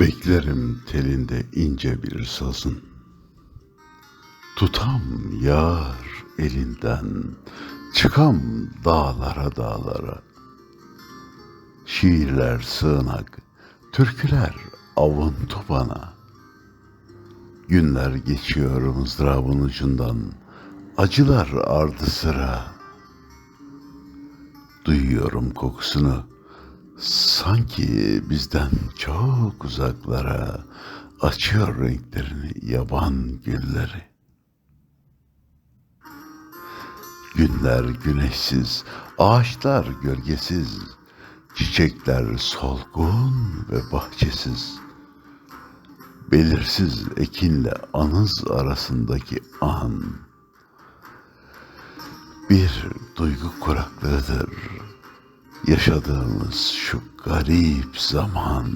Beklerim telinde ince bir sazın. Tutam yar elinden, çıkam dağlara dağlara. Şiirler sığınak, türküler avuntu bana. Günler geçiyor mızrabın ucundan, acılar ardı sıra. Duyuyorum kokusunu, sanki bizden çok uzaklara açıyor renklerini yaban gülleri. Günler güneşsiz, ağaçlar gölgesiz, çiçekler solgun ve bahçesiz. Belirsiz ekinle anız arasındaki an bir duygu kuraklığıdır. Yaşadığımız şu garip zaman.